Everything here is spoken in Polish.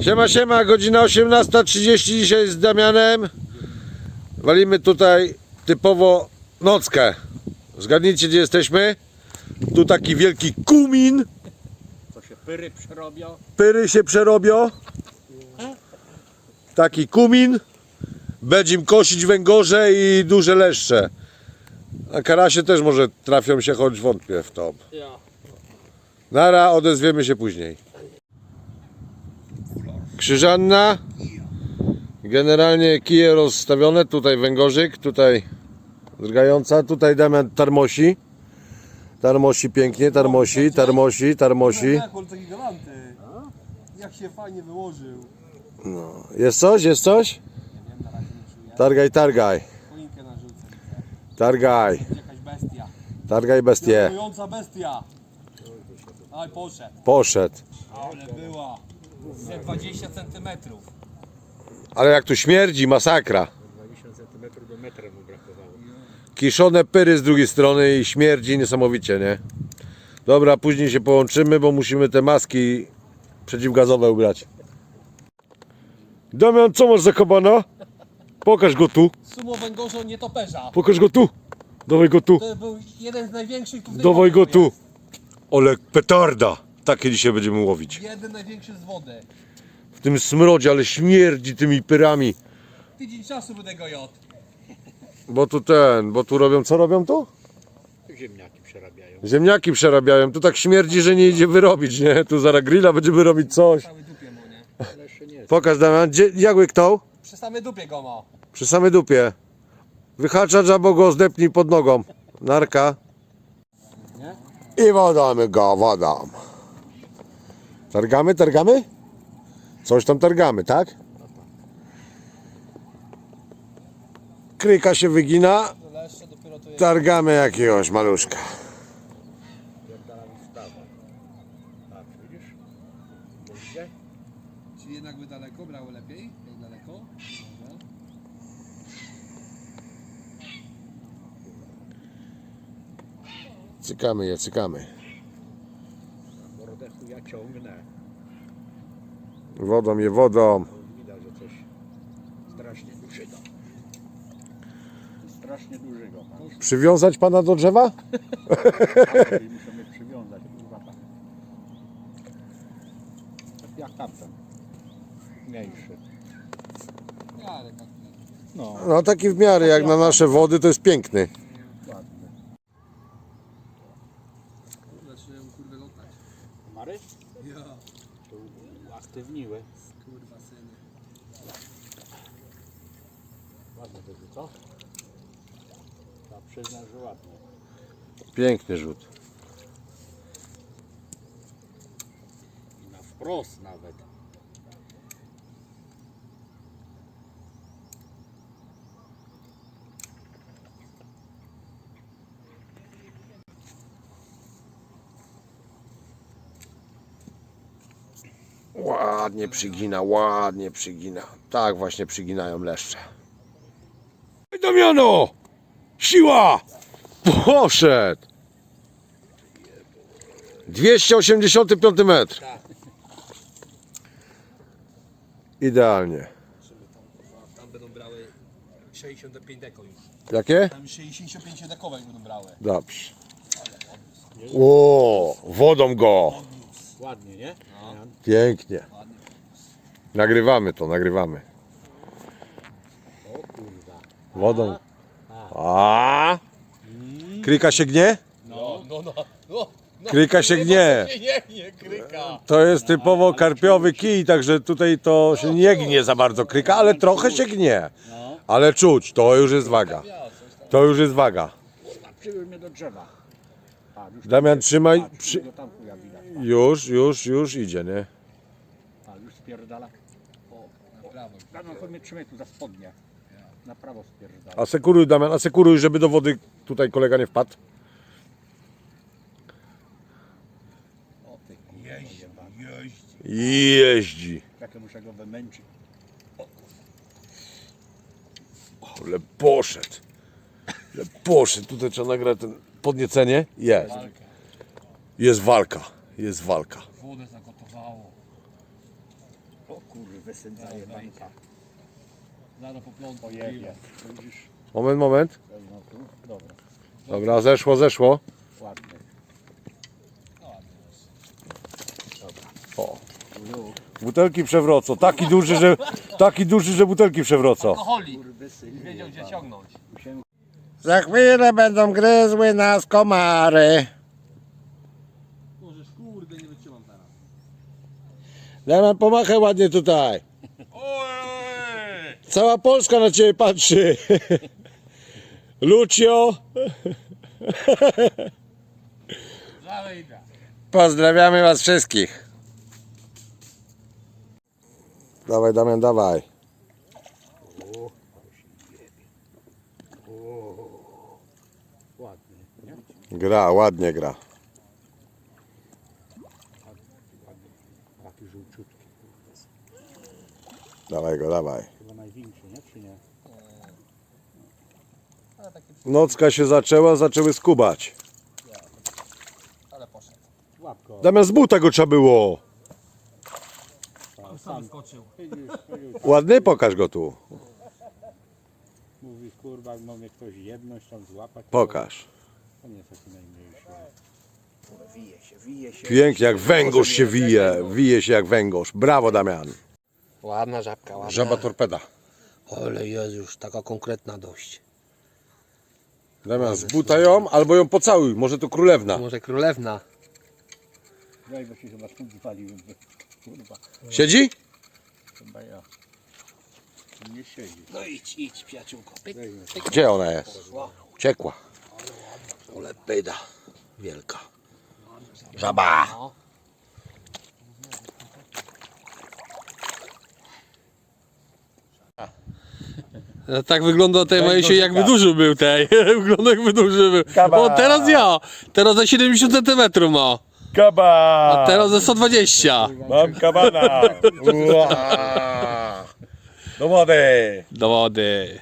Siema, siema, godzina 18.30 dzisiaj z Damianem. Walimy tutaj typowo nockę. Zgadnijcie gdzie jesteśmy? Tu taki wielki kumin. Co się pyry przerobią? Pyry się przerobią. Taki kumin. Będziem kosić węgorze i duże leszcze. A karasie też może trafią się, choć wątpię w to. Nara, odezwiemy się później. Krzyżanna. Generalnie kije rozstawione. Tutaj węgorzyk, tutaj drgająca. Tutaj Damian tarmosi. Tarmosi pięknie, tarmosi, tarmosi, tarmosi. Jak on taki galanty. Jak się fajnie wyłożył. Jest coś? Jest coś? Nie wiem, na razie nie czuję. Targaj, targaj. Choinkę narzucę. Targaj. Jakaś bestia. Targaj bestie. Piorunująca bestia. Aj, poszedł. Poszedł. Ale była. Ze 20 centymetrów. Ale jak tu śmierdzi, masakra. 20 cm do metra mu brakowało. Kiszone pyry z drugiej strony i śmierdzi niesamowicie, nie? Dobra, później się połączymy, bo musimy te maski przeciwgazowe ubrać. Damian, co masz za kabana? Pokaż go tu, Sumo węgorza nietoperza. pokaż go tu. Dawaj go tu, To był jeden z największych tutaj. dawaj go tu. jest. Ole, petarda. Takie dzisiaj będziemy łowić. Jeden największy z wody. W tym smrodzie, ale śmierdzi tymi pyrami. Tydzień czasu będę go jadł. Bo tu ten, bo tu robią, co robią tu? Ziemniaki przerabiają. Ziemniaki przerabiają. Tu tak śmierdzi, że nie idzie wyrobić, nie? Tu zaraz grilla będziemy robić coś. Dupie mu, nie? Ale jeszcze nie. Pokaż Damian, gdzie, jak łyknął? Przy samej dupie go ma. Przy samej dupie. Wyhaczacz albo go zdepnij pod nogą. Narka. I wodamy go, wodą. Targamy, targamy? Coś tam targamy, tak? Kryka się wygina, targamy jakiegoś maluszka. Czy jednak by daleko brały lepiej? Jak daleko? Może. Cykamy je, cykamy. Ciągnę. Wodą je wodą. Widać, że coś strasznie dużego. Strasznie dużego. Przywiązać pana do drzewa? I Musimy przywiązać. Kurwa tak. Tak jak tamten. Mniejszy. Tak. No, No taki w miarę, jak na nasze wody, to jest piękny. Ja, To uaktywniły. kurwa syny. Ładne to jest, co? Trzeba przyznać, że ładnie. Piękny rzut. I na wprost nawet. Ładnie przygina, ładnie przygina. Tak właśnie przyginają leszcze. Damiano! Siła! Poszedł! 285 metr. Idealnie. Tam będą brały 65 deko już. Jakie? Tam 65 dekowe będą brały. Dobrze. O, wodą go. Ładnie, nie? Pięknie. Nagrywamy to, nagrywamy. O kurwa. Wodą. A. Kryka się gnie? No, no, no. no. Kryka się gnie. Nie, nie, nie, kryka. To jest typowo karpiowy kij, także tutaj to się nie gnie za bardzo kryka, ale trochę się gnie. Ale czuć, to już jest waga. To już jest waga. Przybył mnie do drzewa. Damian, trzymaj. Przy... widać. Już, już, już idzie, nie? A, już spierdala. O, Na prawo. Damian, chodź mnie trzymaj tu za spodnie. Na prawo spierdala. Asekuruj, Damian, asekuruj, żeby do wody tutaj kolega nie wpadł. O ty, jeździ, jeździ. Jeździ. Takie muszę go wymęczyć. Ale poszedł. Ale poszedł. Tutaj trzeba nagrać ten podniecenie. Jest. Jest walka. Jest walka. Wodę zagotowało. O kurwa, syn zajebanka. Zaraz poplątał. Pojebie. Widzisz? Moment, moment. Dobra, Dobra, zeszło, zeszło. ładny. O. Butelki przewrocą. Taki duży, że, taki duży, że butelki przewrocą. Alkoholik. Kurwy syn. Wiedział gdzie ciągnąć. Za chwilę będą gryzły nas komary. Możesz kurde nie wytrzymam teraz. Damian, pomachaj ładnie tutaj. Ojej! Cała Polska na ciebie patrzy. Lucio. Pozdrawiamy was wszystkich. Dawaj, Damian, dawaj. ładny. Nie? Gra, ładnie gra. Taki żółciutki. Dawaj go, dawaj. Chyba największy, nie? Czy nie? Ale taki Nocka się zaczęła, zaczęły skubać. ale poszedł. Łapko. Damian, z buta go trzeba było. Sam, Sam sam. skoczył. Widzisz, widzisz. Ładny, pokaż go tu. Mówi kurwa, jak mnie ktoś jedność tam złapać. Pokaż. To nie jest taki najmniejszy. Wije się, wije się. Pięknie, jak węgorz się wije. Wije się jak węgorz. Brawo, Damian. Ładna żabka, ładna. Żaba torpeda. Ale jest już taka konkretna dość. Damian, z buta ją, albo ją pocałuj. Może to królewna. Może królewna. Daj, bo się chyba sztuk zwalił. Kurwa, Siedzi? chyba ja. Nie siedzi. No idź, idź przyjaciółko. Pyk, Daj, pyk. Gdzie ona jest? Uciekła. Ale pyda. Wielka. Żaba. No. Tak wygląda tej mojej się jakby duży był tej. wygląda jakby duży był. Kaba. O teraz ja. Teraz za 70 cm ma. Kaba! A teraz za 120. Mam kabana! Do wody! Do wody.